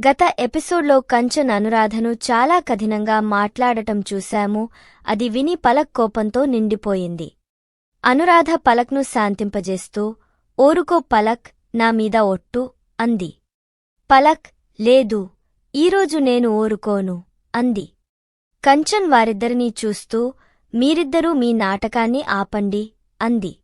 గత ఎపిసోడ్లో కంచన్ అనురాధను చాలా కఠినంగా మాట్లాడటం చూశాము. అది విని పలక్ కోపంతో నిండిపోయింది. అనురాధ పలక్ను శాంతింపజేస్తూ ఓరుకో పలక్ నా మీద ఒట్టు అంది. పలక్ లేదు ఈరోజు నేను ఓరుకోను అంది. కంచన్ వారిద్దరినీ చూస్తూ మీరిద్దరూ మీ నాటకాన్ని ఆపండి అంది.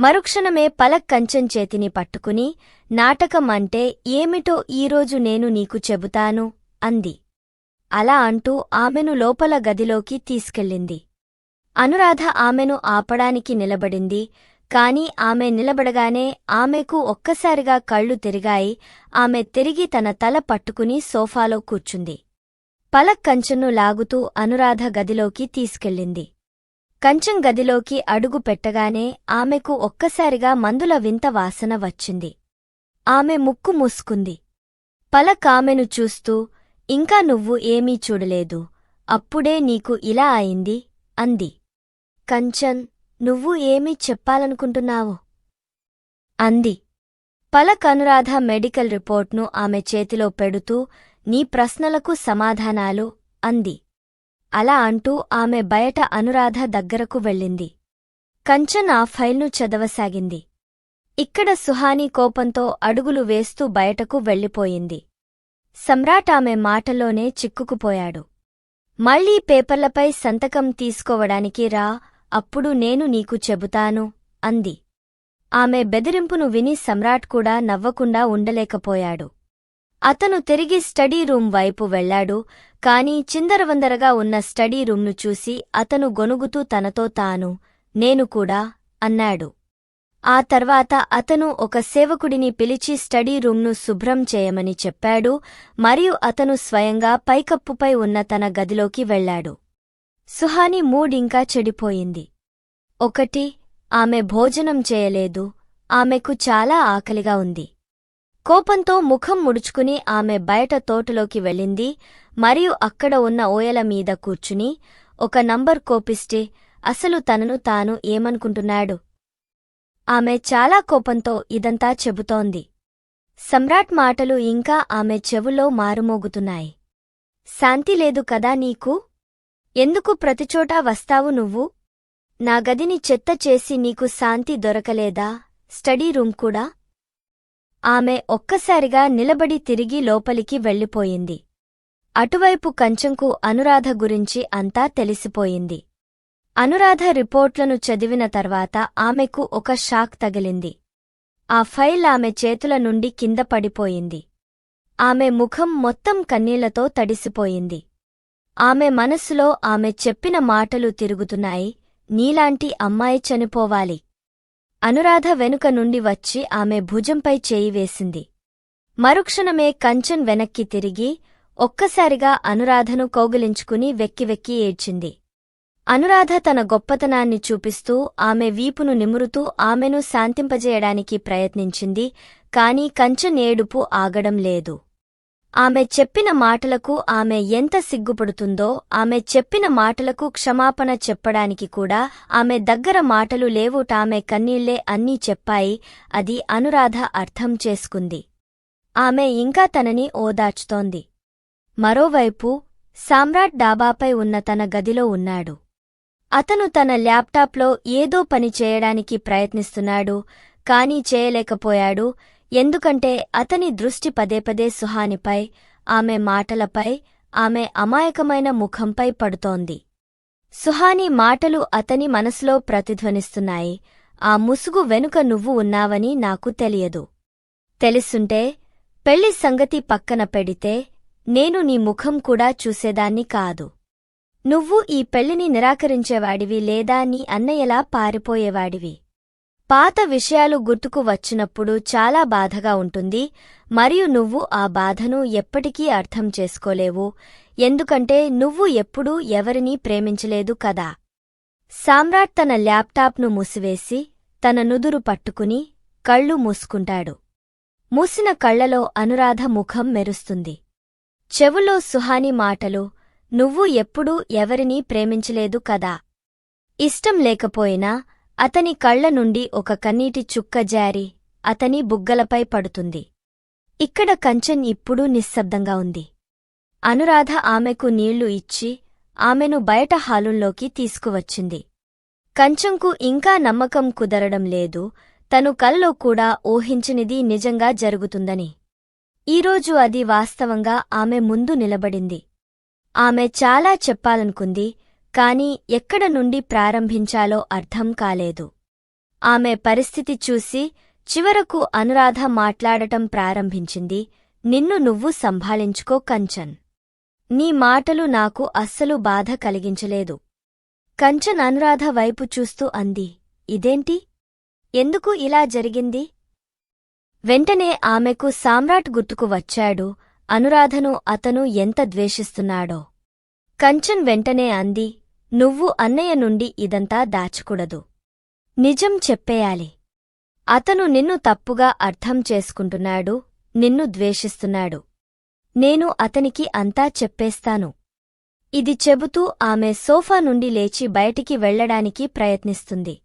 మరుక్షణమే పలక్ కంచెం చేతిని పట్టుకుని నాటకం అంటే ఏమిటో ఈరోజు నేను నీకు చెబుతాను అంది. అలా అంటూ ఆమెను లోపల గదిలోకి తీసుకెళ్ళింది. అనురాధ ఆమెను ఆపడానికి నిలబడింది కాని ఆమె నిలబడగానే ఆమెకు ఒక్కసారిగా కళ్ళు తిరిగాయి ఆమె తిరిగి తన తల పట్టుకుని సోఫాలో కూర్చుంది. పలక్ కంచెను లాగుతూ అనురాధ గదిలోకి తీసుకెళ్ళింది. కంచం గదిలోకి అడుగు పెట్టగానే ఆమెకు ఒక్కసారిగా మందుల వింత వాసన వచ్చింది. ఆమె ముక్కు మూసుకుంది. పలక్ ఆమెను చూస్తూ ఇంకా నువ్వు ఏమీ చూడలేదు. అప్పుడే నీకు ఇలా అయింది అంది. కంచన్ నువ్వు ఏమీ చెప్పాలనుకుంటున్నావు అంది. పలక్ అనురాధ మెడికల్ రిపోర్ట్ను ఆమె చేతిలో పెడుతూ నీ ప్రశ్నలకు సమాధానాలు అంది. అలా అంటూ ఆమె బయట అనురాధ దగ్గరకు వెళ్ళింది. కంచన్ ఆ ఫైల్ను చదవసాగింది. ఇక్కడ సుహాని కోపంతో అడుగులు వేస్తూ బయటకు వెళ్ళిపోయింది. సమ్రాట్ ఆమె మాటలోనే చిక్కుకుపోయాడు. మళ్ళీ పేపర్లపై సంతకం తీసుకోవడానికి రా అప్పుడు నేను నీకు చెబుతాను అంది. ఆమె బెదిరింపును విని సమ్రాట్ కూడా నవ్వకుండా ఉండలేకపోయాడు. అతను తిరిగి స్టడీ రూమ్ వైపు వెళ్ళాడు కాని చిందరవందరగా ఉన్న స్టడీ రూమ్ను చూసి అతను గొనుగుతూ తనతో తాను నేను కూడా అన్నాడు. ఆ తర్వాత అతను ఒక సేవకుడిని పిలిచి స్టడీ రూమ్ను శుభ్రం చేయమని చెప్పాడు. మరియు అతను స్వయంగా పైకప్పుపై ఉన్న తన గదిలోకి వెళ్ళాడు సుహాని మూడింకా చెడిపోయింది. ఒకటి ఆమె భోజనం చేయలేదు. ఆమెకు చాలా ఆకలిగా ఉంది. కోపంతో ముఖం ముడుచుకుని ఆమె బయట తోటలోకి వెళ్ళింది. మరియు అక్కడ ఉన్న ఓయల మీద కూర్చుని ఒక నంబర్ కోపిస్తే అసలు తనను తాను ఏమనుకుంటున్నాడు? ఆమె చాలా కోపంతో ఇదంతా చెబుతోంది. సమ్రాట్ మాటలు ఇంకా ఆమె చెవులో మారుమోగుతున్నాయి. శాంతి లేదు కదా నీకు? ఎందుకు ప్రతిచోటా వస్తావు నువ్వు? నా గదిని చెత్త చేసి నీకు శాంతి దొరకలేదా? స్టడీ రూమ్ కూడా? ఆమె ఒక్కసారిగా నిలబడి తిరిగి లోపలికి వెళ్ళిపోయింది. అటువైపు కంచంకు అనురాధ గురించి అంతా తెలిసిపోయింది. అనురాధ రిపోర్ట్లను చదివిన తర్వాత ఆమెకు ఒక షాక్ తగిలింది. ఆ ఫైల్ ఆమె చేతుల నుండి కింద పడిపోయింది. ఆమె ముఖం మొత్తం కన్నీళ్ళతో తడిసిపోయింది. ఆమె మనస్సులో ఆమె చెప్పిన మాటలు తిరుగుతున్నాయి నీలాంటి అమ్మాయి చనిపోవాలి. అనురాధ వెనుక నుండి వచ్చి ఆమె భుజంపై చేయి వేసింది. మరుక్షణమే కంచన్ వెనక్కి తిరిగి ఒక్కసారిగా అనురాధను కౌగిలించుకుని వెక్కివెక్కి ఏడ్చింది. అనురాధ తన గొప్పతనాన్ని చూపిస్తూ ఆమె వీపును నిమురుతూ ఆమెను శాంతింపజేయడానికి ప్రయత్నించింది కాని కంచన్ ఏడుపు ఆగడం లేదు. ఆమె చెప్పిన మాటలకు ఆమె ఎంత సిగ్గుపడుతుందో ఆమె చెప్పిన మాటలకు క్షమాపణ చెప్పడానికి కూడా ఆమె దగ్గర మాటలు లేవుటామె కన్నీళ్ళే అన్నీ చెప్పాయి. అది అనురాధ అర్థం చేసుకుంది. ఆమె ఇంకా తనని ఓదార్చుతోంది. మరోవైపు సామ్రాట్ డాబాపై ఉన్న తన గదిలో ఉన్నాడు. అతను తన ల్యాప్టాప్లో ఏదో పని చేయడానికి ప్రయత్నిస్తున్నాడు కానీ చేయలేకపోయాడు. ఎందుకంటే అతని దృష్టి పదేపదే సుహానిపై ఆమె మాటలపై ఆమె అమాయకమైన ముఖంపై పడుతోంది. సుహాని మాటలు అతని మనసులో ప్రతిధ్వనిస్తున్నాయి. ఆ ముసుగు వెనుక నువ్వు ఉన్నావని నాకు తెలియదు. తెలుసుంటే పెళ్ళి సంగతి పక్కన పెడితే నేను నీ ముఖం కూడా చూసేదాన్ని కాదు. నువ్వు ఈ పెళ్ళిని నిరాకరించేవాడివి లేదా నీ అన్నయ్యలా పారిపోయేవాడివి. పాత విషయాలు గుర్తుకు వచ్చినప్పుడు చాలా బాధగా ఉంటుంది. మరియు నువ్వు ఆ బాధను ఎప్పటికీ అర్థం చేసుకోలేవు. ఎందుకంటే నువ్వు ఎప్పుడూ ఎవరినీ ప్రేమించలేదు కదా. సామ్రాట్ తన ల్యాప్టాప్ను మూసివేసి తన నుదురు పట్టుకుని కళ్ళు మూసుకుంటాడు. మూసిన కళ్ళలో అనురాధ ముఖం మెరుస్తుంది. చెవులో సుహాని మాటలు నువ్వు ఎప్పుడూ ఎవరినీ ప్రేమించలేదు కదా. ఇష్టం లేకపోయినా అతని కళ్ళ నుండి ఒక కన్నీటి చుక్క జారి అతని బుగ్గలపై పడుతుంది. ఇక్కడ కంచన్ ఇప్పుడు నిశ్శబ్దంగా ఉంది. అనురాధ ఆమెకు నీళ్ళు ఇచ్చి ఆమెను బయట హాలుల్లోకి తీసుకువచ్చింది. కంచంకు ఇంకా నమ్మకం కుదరడం లేదు తను కల్లో కూడా ఊహించనిది నిజంగా జరుగుతుందని. ఈరోజు అది వాస్తవంగా ఆమె ముందు నిలబడింది. ఆమె చాలా చెప్పాలనుకుంది కాని ఎక్కడ నుండి ప్రారంభించాలో అర్థం కాలేదు. ఆమె పరిస్థితి చూసి చివరకు అనురాధ మాట్లాడటం ప్రారంభించింది నిన్ను నువ్వు సంభాళించుకో కంచన్. నీ మాటలు నాకు అస్సలు బాధ కలిగించలేదు. కంచన్ అనురాధ వైపు చూస్తూ అంది ఇదేంటి? ఎందుకు ఇలా జరిగింది? వెంటనే ఆమెకు సామ్రాట్ గుర్తుకు వచ్చాడు అనురాధను అతను ఎంత ద్వేషిస్తున్నాడో. కంచన్ వెంటనే అంది నువ్వు అన్నయ్య నుండి ఇదంతా దాచకూడదు. నిజం చెప్పేయాలి. అతను నిన్ను తప్పుగా అర్థం చేసుకుంటున్నాడు నిన్ను ద్వేషిస్తున్నాడు. నేను అతనికి అంతా చెప్పేస్తాను. ఇది చెబుతూ ఆమె సోఫా నుండి లేచి బయటికి వెళ్ళడానికి ప్రయత్నిస్తుంది.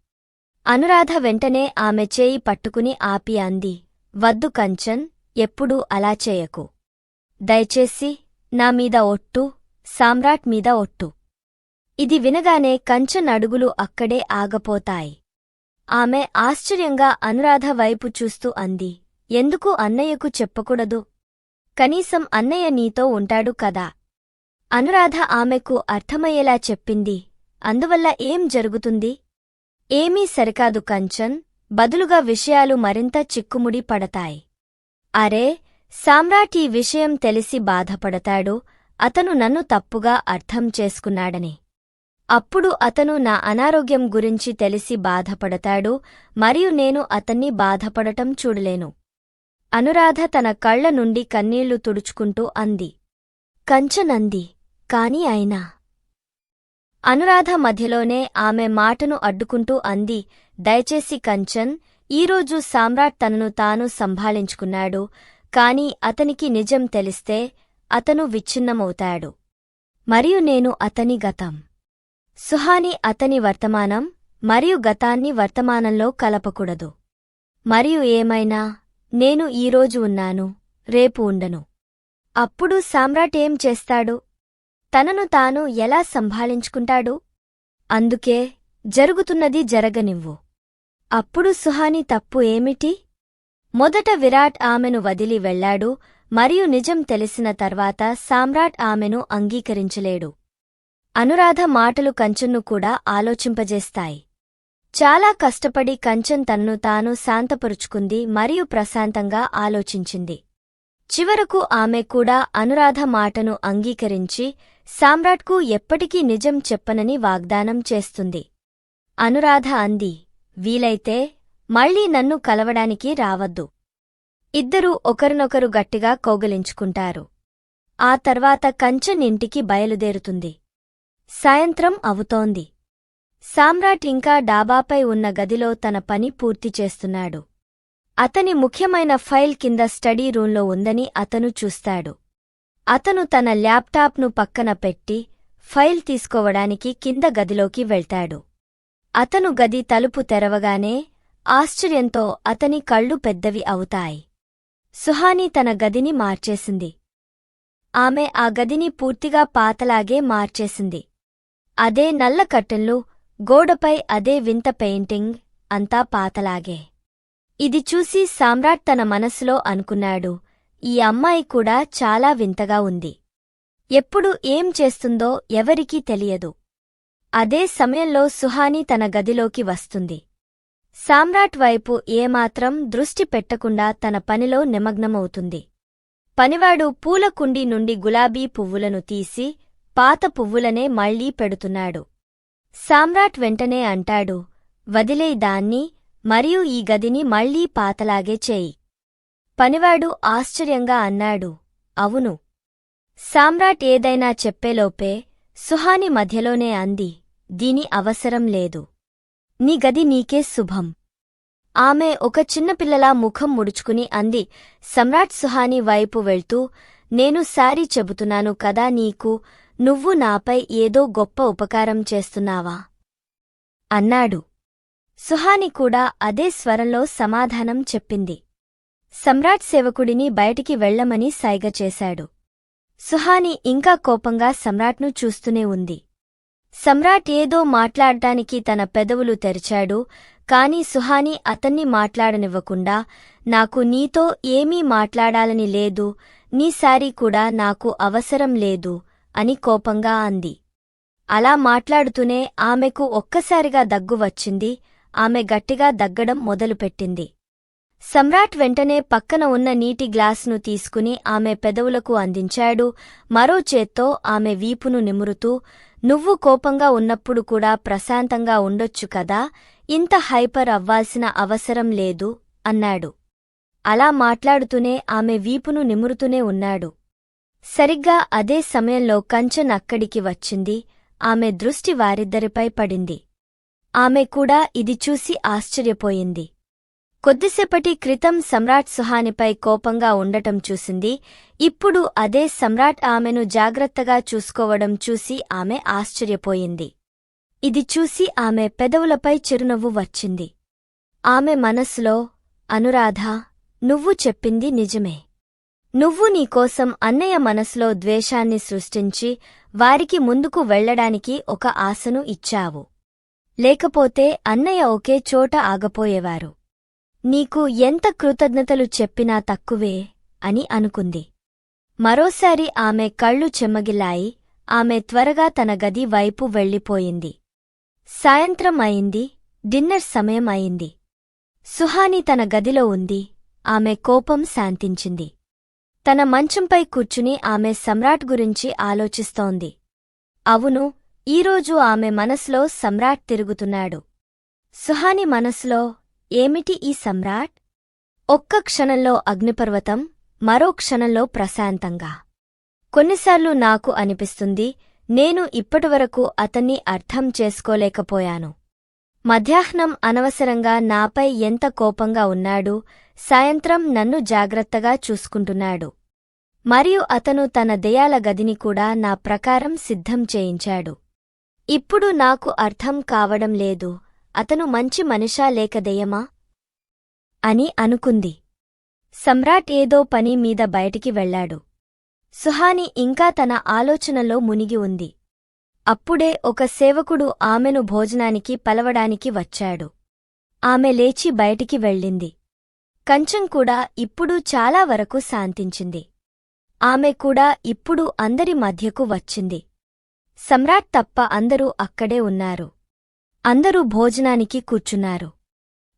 అనురాధ వెంటనే ఆమె చేయి పట్టుకుని ఆపి అంది వద్దు కంచన్ ఎప్పుడూ అలా చేయకు. దయచేసి నా మీద ఒట్టు సామ్రాట్ మీద ఒట్టు. ఇది వినగానే కంచన్ అడుగులు అక్కడే ఆగపోతాయి. ఆమె ఆశ్చర్యంగా అనురాధ వైపు చూస్తూ అంది ఎందుకు అన్నయ్యకు చెప్పకూడదు? కనీసం అన్నయ్య నీతో ఉంటాడు కదా. అనురాధ ఆమెకు అర్థమయ్యేలా చెప్పింది అందువల్ల ఏం జరుగుతుంది? ఏమీ సరికాదు కంచన్ బదులుగా విషయాలు మరింత చిక్కుముడి పడతాయి. అరే సామ్రాట్ ఈ విషయం తెలిసి బాధపడతాడు అతను నన్ను తప్పుగా అర్థం చేసుకున్నాడని. అప్పుడు అతను నా అనారోగ్యం గురించి తెలిసి బాధపడతాడు మరియు నేను అతన్ని బాధపడటం చూడలేను. అనురాధ తన కళ్ళ నుండి కన్నీళ్ళు తుడుచుకుంటూ అంది. కంచనంది కాని అయినా. అనురాధ మధ్యలోనే ఆమె మాటను అడ్డుకుంటూ అంది. దయచేసి కంచన్ ఈరోజు సామ్రాట్ తనను తాను సంభాళించుకున్నాడు కాని అతనికి నిజం తెలిస్తే అతను విచ్ఛిన్నమవుతాడు. మరియు నేను అతని గతం. సుహాని అతని వర్తమానం మరియు గతాన్ని వర్తమానంలో కలపకూడదు. మరియు ఏమైనా నేను ఈరోజు ఉన్నాను రేపు ఉండను. అప్పుడు సామ్రాట్ ఏం చేస్తాడు? తనను తాను ఎలా సంభాళించుకుంటాడు? అందుకే జరుగుతున్నది జరగనివ్వు. అప్పుడు సుహాని తప్పు ఏమిటి? మొదట విరాట్ ఆమెను వదిలి వెళ్ళాడు మరియు నిజం తెలిసిన తర్వాత సామ్రాట్ ఆమెను అంగీకరించలేడు. అనురాధ మాటలు కంచన్ను కూడా ఆలోచింపజేస్తాయి. చాలా కష్టపడి కంచన్ తన్ను తాను శాంతపరుచుకుంది మరియు ప్రశాంతంగా ఆలోచించింది. చివరకు ఆమె కూడా అనురాధ మాటను అంగీకరించి సామ్రాట్కు ఎప్పటికీ నిజం చెప్పనని వాగ్దానం చేస్తుంది. అనురాధ అంది వీలైతే మళ్ళీ నన్ను కలవడానికి రావద్దు. ఇద్దరూ ఒకరినొకరు గట్టిగా కౌగలించుకుంటారు. ఆ తర్వాత కంచన్ ఇంటికి బయలుదేరుతుంది. సాయంత్రం అవుతోంది. సామ్రాట్ ఇంకా డాబాపై ఉన్న గదిలో తన పని పూర్తి చేస్తున్నాడు. అతని ముఖ్యమైన ఫైల్ కింద స్టడీ రూంలో ఉందని అతను చూస్తాడు. అతను తన ల్యాప్టాప్ను పక్కన పెట్టి ఫైల్ తీసుకోవడానికి కింద గదిలోకి వెళ్తాడు. అతను గది తలుపు తెరవగానే ఆశ్చర్యంతో అతని కళ్ళు పెద్దవి అవుతాయి. సుహాని తన గదిని మార్చేసింది. ఆమె ఆ గదిని పూర్తిగా పాతలాగే మార్చేసింది. అదే నల్ల కట్టెన్లు గోడపై అదే వింత పెయింటింగ్ అంతా పాతలాగే. ఇది చూసి సామ్రాట్ తన మనసులో అనుకున్నాడు ఈ అమ్మాయి కూడా చాలా వింతగా ఉంది. ఎప్పుడు ఏం చేస్తుందో ఎవరికీ తెలియదు. అదే సమయంలో సుహాని తన గదిలోకి వస్తుంది. సామ్రాట్ వైపు ఏమాత్రం దృష్టి పెట్టకుండా తన పనిలో నిమగ్నమవుతుంది. పనివాడు పూల కుండీ నుండి గులాబీ పువ్వులను తీసి పాత పువ్వులనే మళ్ళీ పెడుతున్నాడు. సామ్రాట్ వెంటనే అంటాడు వదిలేయి దాన్ని మరియు ఈ గదిని మళ్ళీ పాతలాగే చేయి. పనివాడు ఆశ్చర్యంగా అన్నాడు అవును. సామ్రాట్ ఏదైనా చెప్పేలోపే సుహాని మధ్యలోనే అంది దీని అవసరం లేదు. నీ గది నీకే శుభం. ఆమె ఒక చిన్నపిల్లలా ముఖం ముడుచుకుని అంది సమ్రాట్ సుహాని వైపు వెళ్తూ నేను సారీ చెబుతున్నాను కదా నీకు నువ్వు నాపై ఏదో గొప్ప ఉపకారం చేస్తున్నావా? అన్నాడు. సుహాని కూడా అదే స్వరంలో సమాధానం చెప్పింది. సమ్రాట్ సేవకుడిని బయటికి వెళ్ళమని సైగ చేశాడు. సుహాని ఇంకా కోపంగా సమ్రాట్ను చూస్తూనే ఉంది. సమ్రాట్ ఏదో మాట్లాడటానికి తన పెదవులు తెరిచాడు కాని సుహాని అతన్ని మాట్లాడనివ్వకుండా నాకు నీతో ఏమీ మాట్లాడాలని లేదు నీ సారీ కూడా నాకు అవసరం లేదు అని కోపంగా అంది. అలా మాట్లాడుతూనే ఆమెకు ఒక్కసారిగా దగ్గు వచ్చింది. ఆమె గట్టిగా దగ్గడం మొదలుపెట్టింది. సమ్రాట్ వెంటనే పక్కన ఉన్న నీటి గ్లాసును తీసుకుని ఆమె పెదవులకు అందించాడు. మరో చేత్తో ఆమె వీపును నిమురుతూ నువ్వు కోపంగా ఉన్నప్పుడు కూడా ప్రశాంతంగా ఉండొచ్చు కదా? ఇంత హైపర్ అవ్వాల్సిన అవసరం లేదు అన్నాడు. అలా మాట్లాడుతూనే ఆమె వీపును నిమురుతూనే ఉన్నాడు. సరిగ్గా అదే సమయంలో కంచన్ అక్కడికి వచ్చింది. ఆమె దృష్టి వారిద్దరిపై పడింది. ఆమె కూడా ఇది చూసి ఆశ్చర్యపోయింది. కొద్దిసేపటి క్రితం సమ్రాట్ సుహానిపై కోపంగా ఉండటం చూసింది. ఇప్పుడు అదే సమ్రాట్ ఆమెను జాగ్రత్తగా చూసుకోవడం చూసి ఆమె ఆశ్చర్యపోయింది. ఇది చూసి ఆమె పెదవులపై చిరునవ్వు వచ్చింది. ఆమె మనసులో అనురాధ నువ్వు చెప్పింది నిజమే. నువ్వు నీకోసం అన్నయ్య మనసులో ద్వేషాన్ని సృష్టించి వారికి ముందుకు వెళ్ళడానికి ఒక ఆశను ఇచ్చావు. లేకపోతే అన్నయ్య ఒకే చోట ఆగపోయేవారు. నీకు ఎంత కృతజ్ఞతలు చెప్పినా తక్కువే అని అనుకుంది. మరోసారి ఆమె కళ్ళు చెమ్మగిల్లాయి ఆమె త్వరగా తన గది వైపు వెళ్ళిపోయింది. సాయంత్రం అయింది డిన్నర్ సమయం అయింది. సుహాని తన గదిలో ఉంది ఆమె కోపం శాంతించింది. తన మంచంపై కూర్చుని ఆమె సమ్రాట్ గురించి ఆలోచిస్తోంది. అవును ఈరోజు ఆమె మనసులో సమ్రాట్ తిరుగుతున్నాడు. సుహాని మనసులో ఏమిటి ఈ సమ్రాట్? ఒక్క క్షణంలో అగ్నిపర్వతం మరో క్షణంలో ప్రశాంతంగా. కొన్నిసార్లు నాకు అనిపిస్తుంది నేను ఇప్పటివరకు అతన్ని అర్థం చేసుకోలేకపోయాను. మధ్యాహ్నం అనవసరంగా నాపై ఎంత కోపంగా ఉన్నాడు సాయంత్రం నన్ను జాగ్రత్తగా చూసుకుంటున్నాడు. మరియు అతను తన దయాల గదిని కూడా నా ప్రకారం సిద్ధం చేయించాడు. ఇప్పుడు నాకు అర్థం కావడం లేదు అతను మంచి మనిషా లేక దెయ్యమా? అని అనుకుంది. సమ్రాట్ ఏదో పని మీద బయటికి వెళ్ళాడు సుహాని ఇంకా తన ఆలోచనలో మునిగి ఉంది. అప్పుడే ఒక సేవకుడు ఆమెను భోజనానికి పలవడానికి వచ్చాడు. ఆమె లేచి బయటికి వెళ్ళింది. కంచం కూడా ఇప్పుడు చాలా వరకు శాంతించింది. ఆమె కూడా ఇప్పుడు అందరి మధ్యకు వచ్చింది. సమ్రాట్ తప్ప అందరూ అక్కడే ఉన్నారు. అందరూ భోజనానికి కూర్చున్నారు.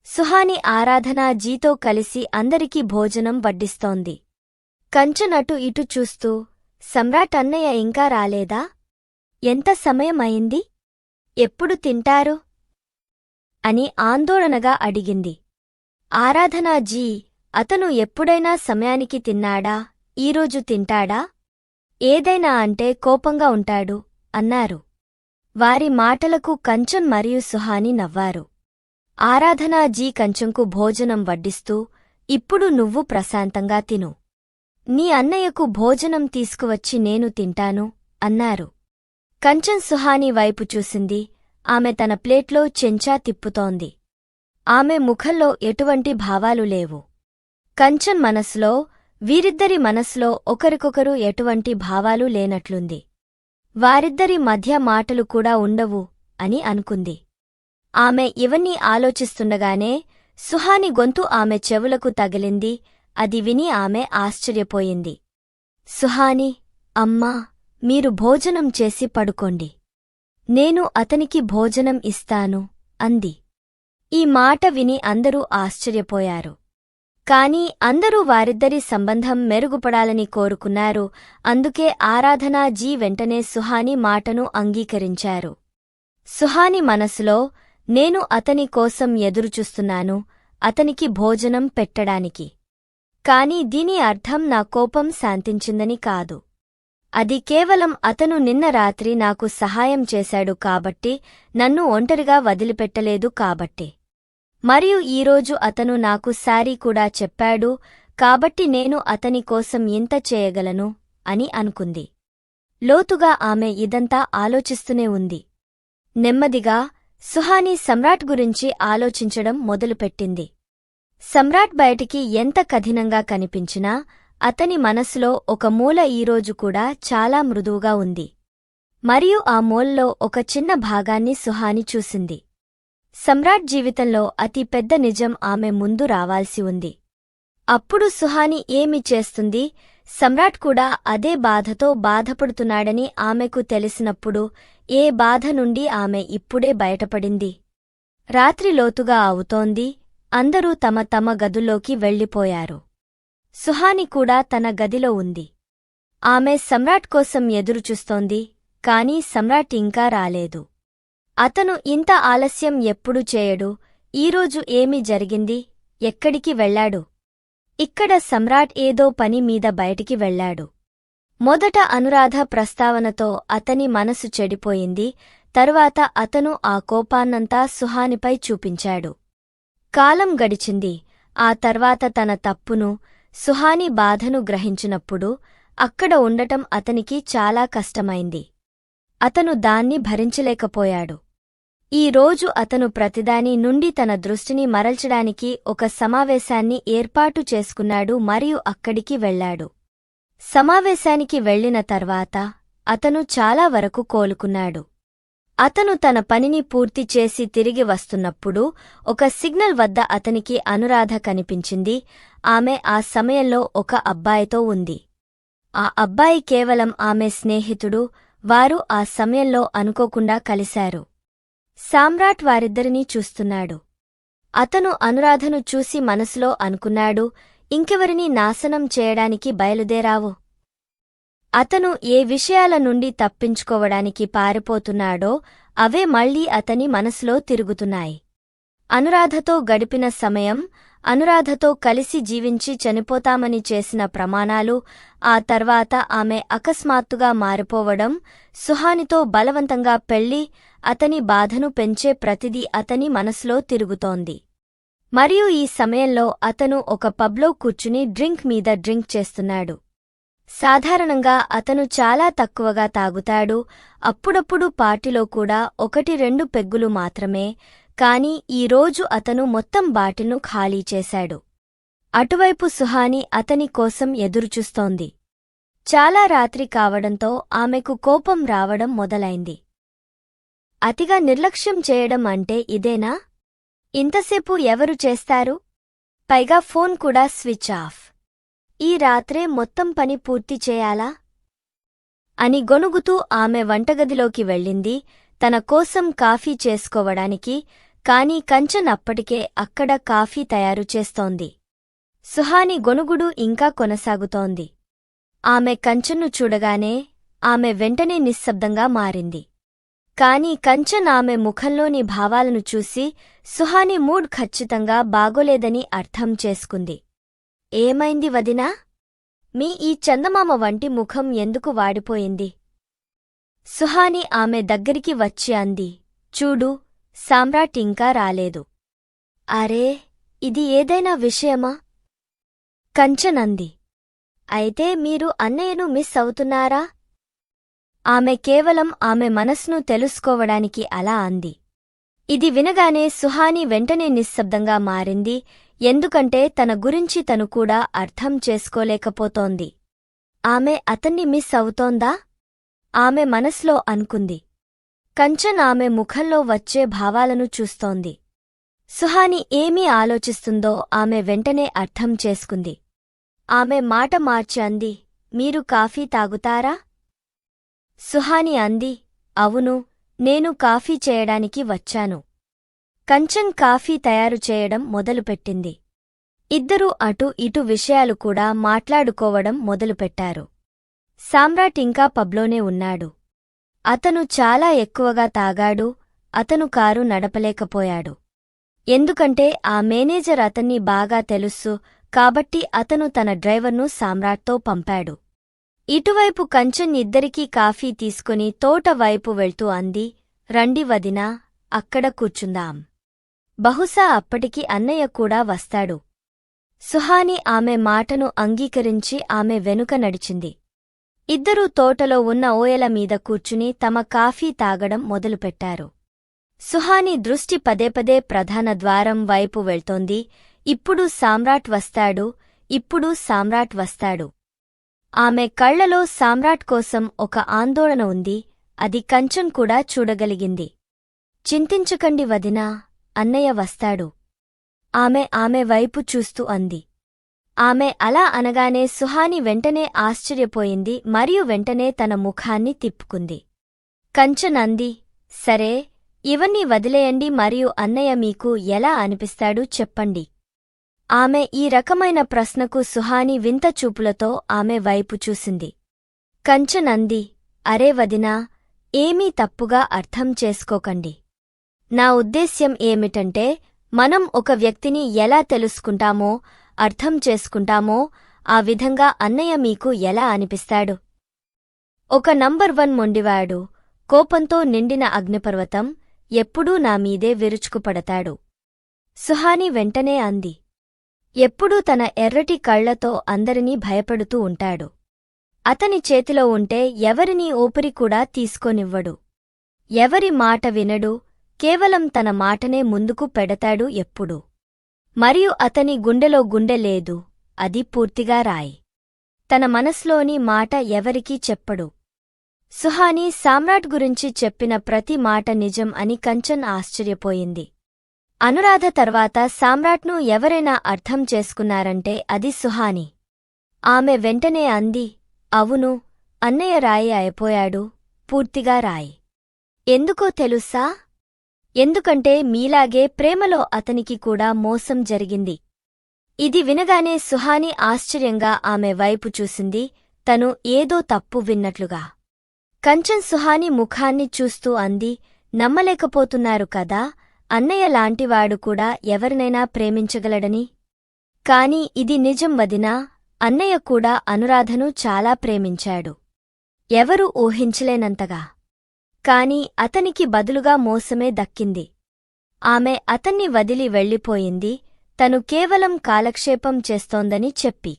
సుహాని ఆరాధనా జీతో కలిసి అందరికీ భోజనం వడ్డిస్తోంది. కంచనటు ఇటు చూస్తూ సమ్రాట్ అన్నయ్య ఇంకా రాలేదా? ఎంత సమయం అయింది ఎప్పుడు తింటారు? అని ఆందోళనగా అడిగింది. ఆరాధనాజీ అతను ఎప్పుడైనా సమయానికి తిన్నాడా? ఈరోజు తింటాడా? ఏదైనా అంటే కోపంగా ఉంటాడు అన్నారు. వారి మాటలకు కంచన్ మరియు సుహాని నవ్వారు. ఆరాధనాజీ కంచంకు భోజనం వడ్డిస్తూ ఇప్పుడు నువ్వు ప్రశాంతంగా తిను. నీ అన్నయ్యకు భోజనం తీసుకువచ్చి నేను తింటాను అన్నారు. కంచన్ సుహాని వైపు చూసింది. ఆమె తన ప్లేట్లో చెంచా తిప్పుతోంది. ఆమె ముఖంలో ఎటువంటి భావాలు లేవు. కంచన్ మనసులో వీరిద్దరి మనసులో ఒకరికొకరు ఎటువంటి భావాలు లేనట్లుంది. వారిద్దరి మధ్య మాటలు కూడా ఉండవు అని అనుకుంది. ఆమె ఇవన్నీ ఆలోచిస్తుండగానే సుహాని గొంతు ఆమె చెవులకు తగిలింది అది విని ఆమె ఆశ్చర్యపోయింది. సుహాని అమ్మా మీరు భోజనం చేసి పడుకోండి. నేను అతనికి భోజనం ఇస్తాను అంది. ఈ మాట విని అందరూ ఆశ్చర్యపోయారు. కాని అందరూ వారిద్దరి సంబంధం మెరుగుపడాలని కోరుకున్నారు. అందుకే ఆరాధనా జీ వెంటనే సుహాని మాటను అంగీకరించారు. సుహాని మనసులో నేను అతని కోసం ఎదురుచూస్తున్నాను అతనికి భోజనం పెట్టడానికి. కాని దీని అర్థం నా కోపం శాంతించిందని కాదు. అది కేవలం అతను నిన్న రాత్రి నాకు సహాయం చేశాడు కాబట్టి నన్ను ఒంటరిగా వదిలిపెట్టలేదు కాబట్టి. మరియు ఈరోజు అతను నాకు సారీ కూడా చెప్పాడు కాబట్టి నేను అతని కోసం ఇంత చేయగలను అని అనుకుంది. లోతుగా ఆమె ఇదంతా ఆలోచిస్తూనే ఉంది. నెమ్మదిగా సుహాని సమ్రాట్ గురించి ఆలోచించడం మొదలుపెట్టింది. సమ్రాట్ బయటికి ఎంత కఠినంగా కనిపించినా అతని మనసులో ఒక మూల ఈరోజు కూడా చాలా మృదువుగా ఉంది. మరియు ఆ మూలలో ఒక చిన్న భాగాన్ని సుహాని చూసింది. సమ్రాట్ జీవితంలో అతి పెద్ద నిజం ఆమె ముందు రావాల్సి ఉంది. అప్పుడు సుహాని ఏమి చేస్తుంది? సమ్రాట్ కూడా అదే బాధతో బాధపడుతున్నాడని ఆమెకు తెలిసినప్పుడు ఏ బాధ నుండి ఆమె ఇప్పుడే బయటపడింది? రాత్రి లోతుగా అవుతోంది అందరూ తమ తమ గదుల్లోకి వెళ్ళిపోయారు. సుహాని కూడా తన గదిలో ఉంది. ఆమె సమ్రాట్ కోసం ఎదురుచూస్తోంది కాని సమ్రాట్ ఇంకా రాలేదు. అతను ఇంత ఆలస్యం ఎప్పుడు చేయడు ఈరోజు ఏమి జరిగింది ఎక్కడికి వెళ్ళాడు? ఇక్కడ సమ్రాట్ ఏదో పని మీద బయటికి వెళ్ళాడు. మొదట అనురాధ ప్రస్తావనతో అతని మనసు చెడిపోయింది తరువాత అతను ఆ కోపాన్నంతా సుహానిపై చూపించాడు. కాలం గడిచింది ఆ తర్వాత తన తప్పును సుహాని బాధను గ్రహించినప్పుడు అక్కడ ఉండటం అతనికి చాలా కష్టమైంది. అతను దాన్ని భరించలేకపోయాడు. ఈ రోజు అతను ప్రతిదాని నుండి తన దృష్టిని మరల్చడానికి ఒక సమావేశాన్ని ఏర్పాటు చేసుకున్నాడు మరియు అక్కడికి వెళ్ళాడు. సమావేశానికి వెళ్ళిన తర్వాత అతను చాలా వరకు కోలుకున్నాడు. అతను తన పనిని పూర్తి చేసి తిరిగి వస్తున్నప్పుడు ఒక సిగ్నల్ వద్ద అతనికి అనురాధ కనిపించింది. ఆమె ఆ సమయంలో ఒక అబ్బాయితో ఉంది. ఆ అబ్బాయి కేవలం ఆమె స్నేహితుడు వారు ఆ సమయంలో అనుకోకుండా కలిశారు. సామ్రాట్ వారిద్దరినీ చూస్తున్నాడు. అతను అనురాధను చూసి మనసులో అనుకున్నాడు ఇంకెవరిని నాశనం చేయడానికి బయలుదేరావు. అతను ఏ విషయాల నుండి తప్పించుకోవడానికి పారిపోతున్నాడో అవే మళ్ళీ అతని మనసులో తిరుగుతున్నాయి. అనురాధతో గడిపిన సమయం అనురాధతో కలిసి జీవించి చనిపోతామని చేసిన ప్రమాణాలు ఆ తర్వాత ఆమె అకస్మాత్తుగా మారిపోవడం సుహానితో బలవంతంగా పెళ్ళి అతని బాధను పెంచే ప్రతిదీ అతని మనసులో తిరుగుతోంది. మరియు ఈ సమయంలో అతను ఒక పబ్లో కూర్చుని డ్రింక్ మీద డ్రింక్ చేస్తున్నాడు. సాధారణంగా అతను చాలా తక్కువగా తాగుతాడు అప్పుడప్పుడు పార్టీలో కూడా ఒకటి రెండు పెగ్గులు మాత్రమే కాని ఈరోజు అతను మొత్తం బాటిల్ను ఖాళీ చేశాడు. అటువైపు సుహాని అతని కోసం ఎదురుచూస్తోంది. చాలా రాత్రి కావడంతో ఆమెకు కోపం రావడం మొదలైంది. అతిగా నిర్లక్ష్యం చేయడం అంటే ఇదేనా? ఇంతసేపు ఎవరు చేస్తారు? పైగా ఫోన్ కూడా స్విచ్ ఆఫ్. ఈ రాత్రే మొత్తం పని పూర్తి చేయాలా? అని గొనుగుతూ ఆమె వంటగదిలోకి వెళ్ళింది. తన కోసం కాఫీ చేసుకోవడానికి కాని కంచన్ అప్పటికే అక్కడ కాఫీ తయారు చేస్తోంది. సుహాని గొనుగుడు ఇంకా కొనసాగుతోంది. ఆమె కంచన్ను చూడగానే ఆమె వెంటనే నిశ్శబ్దంగా మారింది. కాని కంచన్ ఆమె ముఖంలోని భావాలను చూసి సుహాని మూడ్ ఖచ్చితంగా బాగోలేదని అర్థం చేసుకుంది. ఏమైంది వదినా? మీ ఈ చందమామ వంటి ముఖం ఎందుకు వాడిపోయింది? సుహాని ఆమె దగ్గరికి వచ్చి అంది. చూడు సామ్రాట్ ఇంకా రాలేదు. అరే ఇది ఏదైనా విషయమా? కంచనంది. అయితే మీరు అన్నయ్యను మిస్ అవుతున్నారా? ఆమె కేవలం ఆమె మనస్సును తెలుసుకోవడానికి అలా అంది. ఇది వినగానే సుహాని వెంటనే నిశ్శబ్దంగా మారింది ఎందుకంటే తన గురించి తను కూడా అర్థం చేసుకోలేకపోతోంది. ఆమె అతన్ని మిస్ అవుతోందా? ఆమె మనస్లో అనుకుంది. కంచన్ ఆమె ముఖంలో వచ్చే భావాలను చూస్తోంది. సుహాని ఏమీ ఆలోచిస్తుందో ఆమె వెంటనే అర్థం చేసుకుంది. ఆమె మాట మార్చి అంది మీరు కాఫీ తాగుతారా? సుహాని అంది అవును నేను కాఫీ చేయడానికి వచ్చాను. కంచన్ కాఫీ తయారు చేయడం మొదలుపెట్టింది. ఇద్దరూ అటు ఇటు విషయాలు కూడా మాట్లాడుకోవడం మొదలుపెట్టారు. సామ్రాట్ ఇంకా పబ్లోనే ఉన్నాడు. అతను చాలా ఎక్కువగా తాగాడు అతను కారు నడపలేకపోయాడు. ఎందుకంటే ఆ మేనేజర్ అతన్ని బాగా తెలుసు కాబట్టి అతను తన డ్రైవర్ను సామ్రాట్తో పంపాడు. ఇటువైపు కంచన్ ఇద్దరికీ కాఫీ తీసుకుని తోట వైపు వెళ్తూ అంది రండి వదినా అక్కడ కూర్చుందాం. బహుశా అప్పటికి అన్నయ్య కూడా వస్తాడు. సుహాని ఆమె మాటను అంగీకరించి ఆమె వెనుక నడిచింది. ఇద్దరూ తోటలో ఉన్న ఓయల మీద కూర్చుని తమ కాఫీ తాగడం మొదలుపెట్టారు. సుహాని దృష్టి పదే పదే ప్రధాన ద్వారం వైపు వెళ్తోంది. ఇప్పుడు సామ్రాట్ వస్తాడు. ఇప్పుడు సామ్రాట్ వస్తాడు. ఆమె కళ్ళలో సామ్రాట్ కోసం ఒక ఆందోళన ఉంది. అది కంచం కూడా చూడగలిగింది. చింతించకండి వదినా. అన్నయ్య వస్తాడు. ఆమె ఆమె వైపు చూస్తూ అంది. ఆమె అలా అనగానే సుహాని వెంటనే ఆశ్చర్యపోయింది మరియు వెంటనే తన ముఖాన్ని తిప్పుకుంది. కంచన్ సరే ఇవన్నీ వదిలేయండి మరియు అన్నయ్య మీకు ఎలా అనిపిస్తాడు చెప్పండి ఆమె ఈ రకమైన ప్రశ్నకు సుహాని వింత చూపులతో ఆమె వైపు చూసింది. కంచన్ అరే వదినా ఏమీ తప్పుగా అర్థం చేసుకోకండి. నా ఉద్దేశ్యం ఏమిటంటే మనం ఒక వ్యక్తిని ఎలా తెలుసుకుంటామో అర్థం చేసుకుంటామో ఆ విధంగా అన్నయ్య మీకు ఎలా అనిపిస్తాడు? ఒక నంబర్ వన్ మొండివాడు కోపంతో నిండిన అగ్నిపర్వతం ఎప్పుడూ నామీదే విరుచుకుపడతాడు. సుహాని వెంటనే అంది. ఎప్పుడూ తన ఎర్రటి కళ్ళతో అందరినీ భయపడుతూ ఉంటాడు. అతని చేతిలో ఉంటే ఎవరినీ ఊపిరి కూడా తీసుకోనివ్వడు. ఎవరి మాట వినడు కేవలం తన మాటనే ముందుకు పెడతాడు ఎప్పుడు. మరియు అతని గుండెలో గుండె లేదు. అది పూర్తిగా రాయి. తన మనస్లోని మాట ఎవరికీ చెప్పడు. సుహాని సామ్రాట్ గురించి చెప్పిన ప్రతి మాట నిజం అని కంచన్ ఆశ్చర్యపోయింది. అనురాధ తర్వాత సామ్రాట్ను ఎవరైనా అర్థం చేసుకున్నారంటే అది సుహాని. ఆమె వెంటనే అంది అవును అన్నయ్య రాయి అయిపోయాడు పూర్తిగా రాయి. ఎందుకో తెలుసా? ఎందుకంటే మీలాగే ప్రేమలో అతనికి కూడా మోసం జరిగింది. ఇది వినగానే సుహాని ఆశ్చర్యంగా ఆమె వైపు చూసింది తను ఏదో తప్పు విన్నట్లుగా. కంచన్ సుహాని ముఖాన్ని చూస్తూ అంది నమ్మలేకపోతున్నారు కదా అన్నయ్య లాంటివాడు కూడా ఎవరినైనా ప్రేమించగలడని. కాని ఇది నిజం వదినా అన్నయ్య కూడా అనురాధను చాలా ప్రేమించాడు. ఎవరూ ఊహించలేనంతగా. కాని అతనికి బదులుగా మోసమే దక్కింది. ఆమె అతన్ని వదిలి వెళ్ళిపోయింది తను కేవలం కాలక్షేపం చేస్తోందని చెప్పి.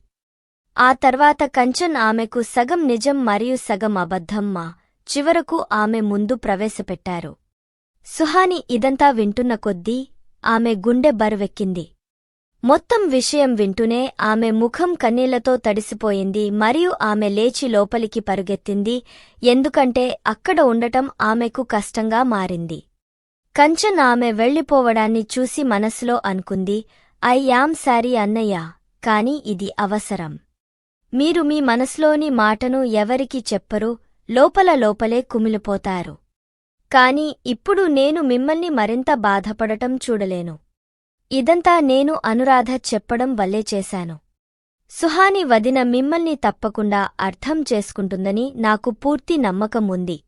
ఆ తర్వాత కంచన్ ఆమెకు సగం నిజం మరియు సగం అబద్ధమ్మా మా చివరకు ఆమె ముందు ప్రవేశపెట్టారు. సుహాని ఇదంతా వింటున్న కొద్దీ ఆమె గుండె బరువెక్కింది. మొత్తం విషయం వింటూనే ఆమె ముఖం కన్నీళ్ళతో తడిసిపోయింది మరియు ఆమె లేచి లోపలికి పరుగెత్తింది. ఎందుకంటే అక్కడ ఉండటం ఆమెకు కష్టంగా మారింది. కంచన్ ఆమె వెళ్ళిపోవడాన్ని చూసి మనసులో అనుకుంది. ఐ యామ్ సారీ అన్నయ్య కాని ఇది అవసరం. మీరు మీ మనసులోని మాటను ఎవరికి చెప్పరు లోపల లోపలే కుమిలిపోతారు. కాని ఇప్పుడు నేను మిమ్మల్ని మరింత బాధపడటం చూడలేను. ఇదంతా నేను అనురాధ చెప్పడం వల్లే చేశాను. సుహాని వదిన మిమ్మల్ని తప్పకుండా అర్థం చేసుకుంటుందని నాకు పూర్తి నమ్మకం ఉంది.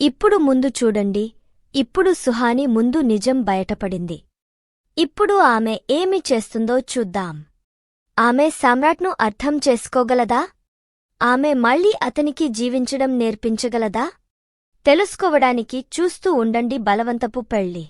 ఇప్పుడు ముందు చూడండి. ఇప్పుడు సుహాని ముందు నిజం బయటపడింది. ఇప్పుడు ఆమె ఏమి చేస్తుందో చూద్దాం. ఆమె సమ్రాట్ను అర్థం చేసుకోగలదా? ఆమె మళ్ళీ అతనికి జీవించడం నేర్పించగలదా? తెలుసుకోవడానికి చూస్తూ ఉండండి బలవంతపు పెళ్ళి